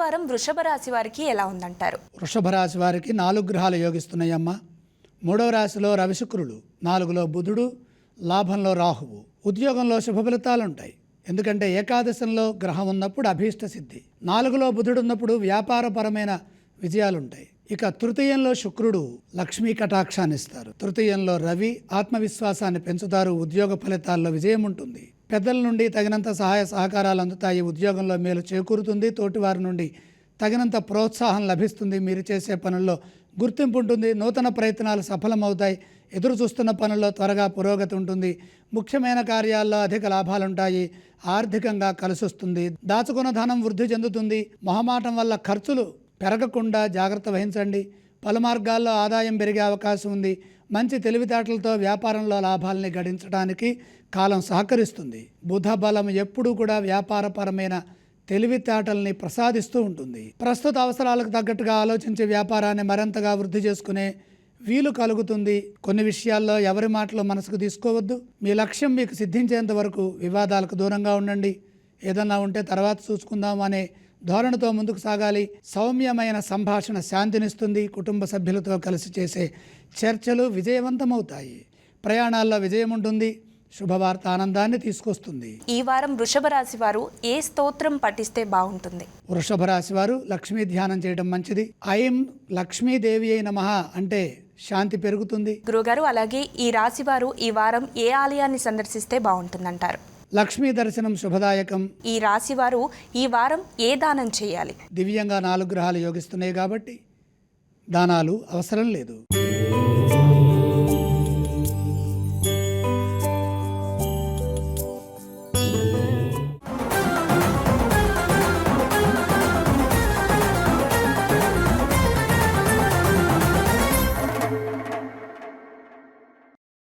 వారం వృషభ రాశి వారికి ఎలా ఉందంటారు? వృషభ రాశి వారికి నాలుగు గ్రహాలు యోగిస్తున్నాయమ్మ. మూడవ రాశిలో రవిశుక్రులు నాలుగులో బుధుడు లాభంలో రాహువు. ఉద్యోగంలో శుభ ఫలితాలు ఉంటాయి ఎందుకంటే ఏకాదశంలో గ్రహం ఉన్నప్పుడు అభీష్ట సిద్ధి. నాలుగులో బుధుడు ఉన్నప్పుడు వ్యాపారపరమైన విజయాలుంటాయి. ఇక తృతీయంలో శుక్రుడు లక్ష్మీ కటాక్షాన్ని ఇస్తారు తృతీయంలో రవి ఆత్మవిశ్వాసాన్ని పెంచుతారు ఉద్యోగ ఫలితాల్లో విజయం ఉంటుంది పెద్దల నుండి తగినంత సహాయ సహకారాలు అందుతాయి. ఉద్యోగంలో మేలు చేకూరుతుంది. తోటివారి నుండి తగినంత ప్రోత్సాహం లభిస్తుంది. మీరు చేసే పనుల్లో గుర్తింపు ఉంటుంది. నూతన ప్రయత్నాలు సఫలమవుతాయి. ఎదురు చూస్తున్న పనుల్లో త్వరగా పురోగతి ఉంటుంది. ముఖ్యమైన కార్యాల్లో అధిక లాభాలుంటాయి. ఆర్థికంగా కలిసొస్తుంది. దాచుకున్న ధనం వృద్ధి చెందుతుంది. మొహమాటం వల్ల ఖర్చులు పెరగకుండా జాగ్రత్త వహించండి. పలు మార్గాల్లో ఆదాయం పెరిగే అవకాశం ఉంది. మంచి తెలివితేటలతో వ్యాపారంలో లాభాలని గడించడానికి కాలం సహకరిస్తుంది. బుధ బలం ఎప్పుడూ కూడా వ్యాపారపరమైన తెలివితేటల్ని ప్రసాదిస్తూ ఉంటుంది. ప్రస్తుత అవసరాలకు తగ్గట్టుగా ఆలోచించే వ్యాపారాన్ని మరింతగా వృద్ధి చేసుకునే వీలు కలుగుతుంది. కొన్ని విషయాల్లో ఎవరి మాటలు మనసుకు తీసుకోవద్దు. మీ లక్ష్యం మీకు సిద్ధించేంత వరకు వివాదాలకు దూరంగా ఉండండి. ఏదన్నా ఉంటే తర్వాత చూసుకుందాం అనే ధోరణితో ముందుకు సాగాలి. సౌమ్యమైన సంభాషణ శాంతినిస్తుంది. కుటుంబ సభ్యులతో కలిసి చేసే చర్చలు విజయవంతమవుతాయి. ప్రయాణాల్లో విజయం ఉంటుంది. శుభవార్త ఆనందాన్ని తీసుకొస్తుంది. ఈ వారం వృషభ రాశి వారు ఏ స్తోత్రం పఠిస్తే బాగుంటుంది? వృషభ రాశి వారు లక్ష్మీ ధ్యానం చేయడం మంచిది. ఐం లక్ష్మీదేవి అయిన మహా అంటే శాంతి పెరుగుతుంది. గురుగారు అలాగే ఈ రాశి వారు ఈ వారం ఏ ఆలయాన్ని సందర్శిస్తే బాగుంటుందంటారు? లక్ష్మీ దర్శనం శుభదాయకం. ఈ రాశి వారు ఈ వారం ఏ దానం చేయాలి? దివ్యంగా నాలుగు గ్రహాలు యోగిస్తున్నాయి కాబట్టి దానాలు అవసరం లేదు.